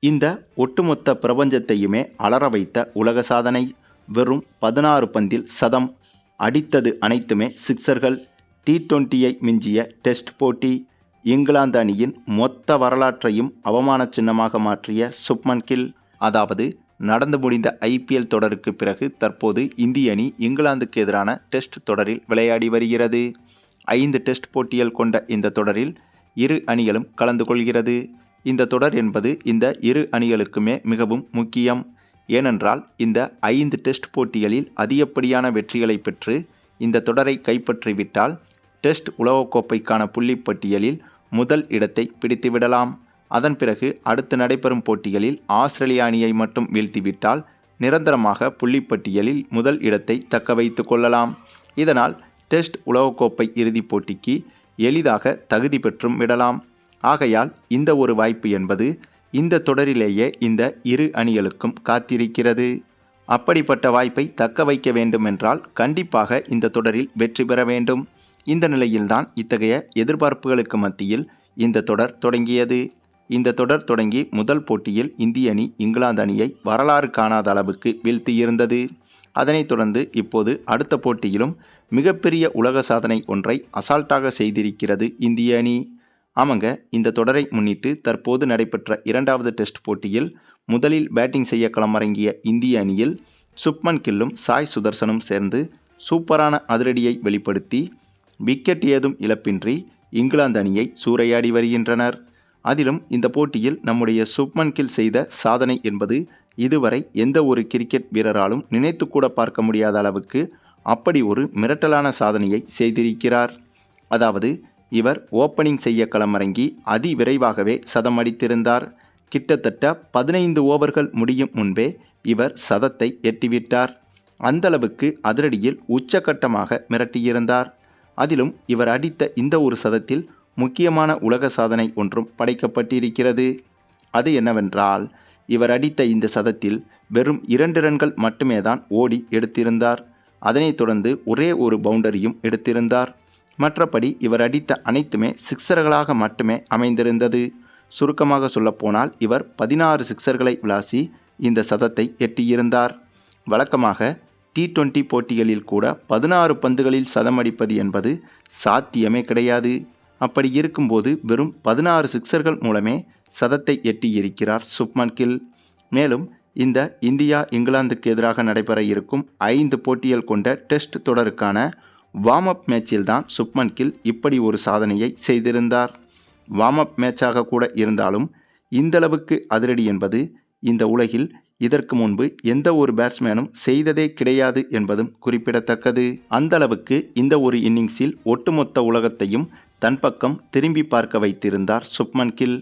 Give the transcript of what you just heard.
இந்த ஒட்டுமொத்த பிரபஞ்சத்தையுமே அலற வைத்த உலக சாதனை. வெறும் பதினாறு பந்தில் சதம். அடித்தது அனைத்துமே சிக்சர்கள். டி டுவெண்ட்டியை மிஞ்சிய டெஸ்ட் போட்டி. இங்கிலாந்து அணியின் மொத்த வரலாற்றையும் அவமான சின்னமாக மாற்றிய சுப்மன் கில். அதாவது நடந்து முடிந்த ஐபிஎல் தொடருக்கு பிறகு தற்போது இந்திய அணி இங்கிலாந்துக்கு எதிரான டெஸ்ட் தொடரில் விளையாடி வருகிறது. ஐந்து டெஸ்ட் போட்டிகள் கொண்ட இந்த தொடரில் இரு அணிகளும் கலந்து கொள்கிறது. இந்த தொடர் என்பது இந்த இரு அணிகளுக்குமே மிகவும் முக்கியம். ஏனென்றால் இந்த ஐந்து டெஸ்ட் போட்டிகளில் அதிகப்படியான வெற்றிகளை பெற்று இந்த தொடரை கைப்பற்றிவிட்டால் டெஸ்ட் உலகக்கோப்பைக்கான புள்ளிப்பட்டியலில் முதல் இடத்தை பிடித்துவிடலாம். அதன் பிறகு அடுத்து நடைபெறும் போட்டிகளில் ஆஸ்திரேலிய அணியை மட்டும் வீழ்த்திவிட்டால் நிரந்தரமாக புள்ளிப்பட்டியலில் முதல் இடத்தை தக்க வைத்து கொள்ளலாம். இதனால் டெஸ்ட் உலகக்கோப்பை இறுதிப் போட்டிக்கு எளிதாக தகுதி பெற்றும் விடலாம். ஆகையால் இந்த ஒரு வாய்ப்பு என்பது இந்த தொடரிலேயே இந்த இரு அணிகளுக்கும் காத்திருக்கிறது. அப்படிப்பட்ட வாய்ப்பை தக்க வைக்க வேண்டுமென்றால் கண்டிப்பாக இந்த தொடரில் வெற்றி பெற வேண்டும். இந்த நிலையில்தான் இத்தகைய எதிர்பார்ப்புகளுக்கு மத்தியில் இந்த தொடர் தொடங்கியது. இந்த தொடர் தொடங்கி முதல் போட்டியில் இந்திய அணி இங்கிலாந்து அணியை வரலாறு காணாத அளவுக்கு வீழ்த்தியிருந்தது. அதனைத் தொடர்ந்து இப்போது அடுத்த போட்டியிலும் மிகப்பெரிய உலக சாதனை ஒன்றை அசால்ட்டாக செய்திருக்கிறது இந்திய அணி. ஆமாங்க இந்த தொடரை முன்னிட்டு தற்போது நடைபெற்ற இரண்டாவது டெஸ்ட் போட்டியில் முதலில் பேட்டிங் செய்ய களமிறங்கிய இந்திய அணியில் சுப்மன் கில்லும் சாய் சுதர்சனும் சேர்ந்து சூப்பரான அதிரடியை வெளிப்படுத்தி விக்கெட் ஏதும் இழப்பின்றி இங்கிலாந்து அணியை சூறையாடி வருகின்றனர். அதிலும் இந்த போட்டியில் நம்முடைய சுப்மன் கில் செய்த சாதனை என்பது இதுவரை எந்த ஒரு கிரிக்கெட் வீரராலும் நினைத்து கூட பார்க்க முடியாத அளவுக்கு அப்படி ஒரு மிரட்டலான சாதனையை செய்திருக்கிறார். அதாவது இவர் ஓப்பனிங் செய்ய களமிறங்கி அதி விரைவாகவே சதம் அடித்திருந்தார் கிட்டத்தட்ட பதினைந்து ஓவர்கள் முடியும் முன்பே இவர் சதத்தை எட்டிவிட்டார். அந்தளவுக்கு அதிரடியில் உச்சகட்டமாக மிரட்டியிருந்தார். அதிலும் இவர் அடித்த இந்த ஒரு சதத்தில் முக்கியமான உலக சாதனை ஒன்றும் படைக்கப்பட்டிருக்கிறது. அது என்னவென்றால் இவர் அடித்த இந்த சதத்தில் வெறும் இரண்டு ரன்கள் மட்டுமே தான் ஓடி எடுத்திருந்தார். அதனைத் தொடர்ந்து ஒரே ஒரு பவுண்டரியும் எடுத்திருந்தார். மற்றபடி இவர் அடித்த அனைத்துமே சிக்சர்களாக மட்டுமே அமைந்திருந்தது. சுருக்கமாக சொல்லப்போனால் இவர் பதினாறு சிக்சர்களை விளாசி இந்த சதத்தை எட்டியிருந்தார். வழக்கமாக டி டுவெண்டி போட்டிகளில் கூட பதினாறு பந்துகளில் சதம் அடிப்பது என்பது சாத்தியமே கிடையாது. அப்படி இருக்கும்போது வெறும் பதினாறு சிக்சர்கள் மூலமே சதத்தை எட்டியிருக்கிறார் சுப்மன் கில். மேலும் இந்த இந்தியா இங்கிலாந்துக்கு எதிராக நடைபெற இருக்கும் ஐந்து போட்டிகள் கொண்ட டெஸ்ட் தொடருக்கான வார்ம் அப் மேட்சில் தான் சுப்மன் கில் இப்படி ஒரு சாதனையை செய்திருந்தார். வார்ம் அப் மேட்சாக கூட இருந்தாலும் இந்தளவுக்கு அதிரடி என்பது இந்த உலகில் இதற்கு முன்பு எந்த ஒரு பேட்ஸ்மேனும் செய்ததே கிடையாது என்பதும் குறிப்பிடத்தக்கது. அந்த அளவுக்கு இந்த ஒரு இன்னிங்ஸில் ஒட்டுமொத்த உலகத்தையும் தன் பக்கம் திரும்பி பார்க்க வைத்திருந்தார் சுப்மன் கில்